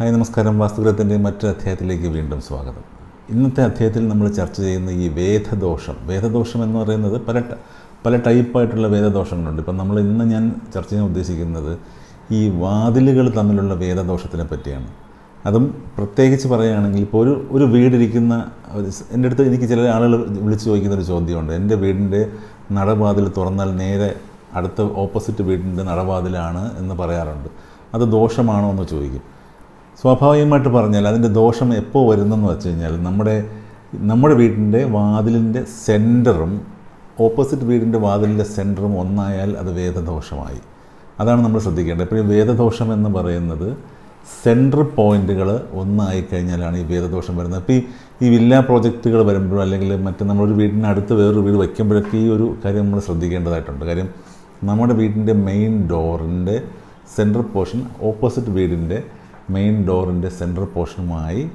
Hi നമസ്കാരം. വാസ്തുഗ്രഹത്തിന്റെ മറ്റൊരു അധ്യായത്തിലേക്ക് വീണ്ടും സ്വാഗതം. ഇന്നത്തെ അധ്യായത്തിൽ നമ്മൾ ചർച്ച ചെയ്യുന്ന ഈ വേദദോഷം. വേദദോഷം എന്ന് പറയുന്നത് പല പല ടൈപ്പായിട്ടുള്ള വേദദോഷങ്ങളുണ്ട്. ഇപ്പം നമ്മൾ ഇന്ന് ഞാൻ ചർച്ച ചെയ്യാൻ ഉദ്ദേശിക്കുന്നത് ഈ വാതിലുകൾ തമ്മിലുള്ള വേദദോഷത്തിനെ പറ്റിയാണ്. അതും പ്രത്യേകിച്ച് പറയുകയാണെങ്കിൽ ഇപ്പോൾ ഒരു ഒരു വീടിരിക്കുന്ന എന്റെ അടുത്ത് എനിക്ക് ചില ആളുകൾ വിളിച്ചു ചോദിക്കുന്ന ഒരു ചോദ്യമുണ്ട്. എന്റെ വീടിന്റെ നടവാതിൽ തുറന്നാൽ നേരെ അടുത്ത ഓപ്പോസിറ്റ് വീടിന്റെ നടവാതിലാണ് എന്ന് പറയാറുണ്ട്. അത് ദോഷമാണോ എന്ന് ചോദിക്കും. സ്വാഭാവികമായിട്ട് പറഞ്ഞാൽ അതിന്റെ ദോഷം എപ്പോൾ വരുന്നെന്ന് വെച്ച് കഴിഞ്ഞാൽ നമ്മുടെ നമ്മുടെ വീടിന്റെ വാതിലിന്റെ സെന്ററും ഓപ്പോസിറ്റ് വീടിന്റെ വാതിലിന്റെ സെന്ററും ഒന്നായാൽ അത് വേദദോഷമായി. അതാണ് നമ്മൾ ശ്രദ്ധിക്കേണ്ടത്. എപ്പോഴും വേദദോഷം എന്ന് പറയുന്നത് സെൻട്രൽ പോയിന്റുകൾ ഒന്നായി കഴിഞ്ഞാലാണ് ഈ വേദദോഷം വരുന്നത്. അപ്പോൾ ഈ ഈ വില്ല പ്രോജക്റ്റുകൾ വരുമ്പോഴും അല്ലെങ്കിൽ മറ്റ് നമ്മളൊരു വീടിനടുത്ത് വേറൊരു വീട് വയ്ക്കുമ്പോഴൊക്കെ ഈ ഒരു കാര്യം നമ്മൾ ശ്രദ്ധിക്കേണ്ടതായിട്ടുണ്ട്. കാര്യം നമ്മുടെ വീടിന്റെ മെയിൻ ഡോറിന്റെ സെൻട്രൽ പോർഷൻ ഓപ്പോസിറ്റ് വീടിന്റെ മെയിൻ ഡോറിന്റെ സെൻട്രൽ പോർഷനുമായി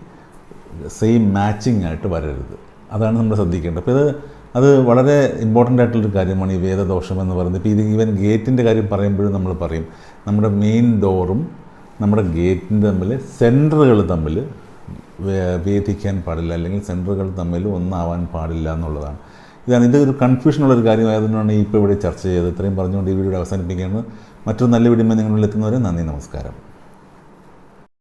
സെയിം മാച്ചിങ് ആയിട്ട് വരരുത്. അതാണ് നമ്മൾ ശ്രദ്ധിക്കേണ്ടത്. അപ്പോൾ ഇത് അത് വളരെ ഇമ്പോർട്ടന്റ് ആയിട്ടുള്ളൊരു കാര്യമാണ് ഈ വേദദോഷം എന്ന് പറയുന്നത്. ഇപ്പോൾ ഇത് ഈവൻ ഗേറ്റിന്റെ കാര്യം പറയുമ്പോഴും നമ്മൾ പറയും നമ്മുടെ മെയിൻ ഡോറും നമ്മുടെ ഗേറ്റിന്റെ തമ്മിൽ സെന്ററുകൾ തമ്മിൽ വേദിക്കാൻ പാടില്ല. അല്ലെങ്കിൽ സെന്ററുകൾ തമ്മിൽ ഒന്നാവാൻ പാടില്ല എന്നുള്ളതാണ്. ഇതാണ് ഇത് ഒരു കൺഫ്യൂഷനുള്ളൊരു കാര്യമായതുകൊണ്ടാണ് ഇപ്പോൾ ഇവിടെ ചർച്ച ചെയ്തത്. ഇത്രയും പറഞ്ഞുകൊണ്ട് ഈ വീഡിയോ അവസാനിപ്പിക്കുകയാണ്. മറ്റൊരു നല്ല വീഡിയോ നിങ്ങളിൽ എത്തുന്നവരെ നന്ദി നമസ്കാരം.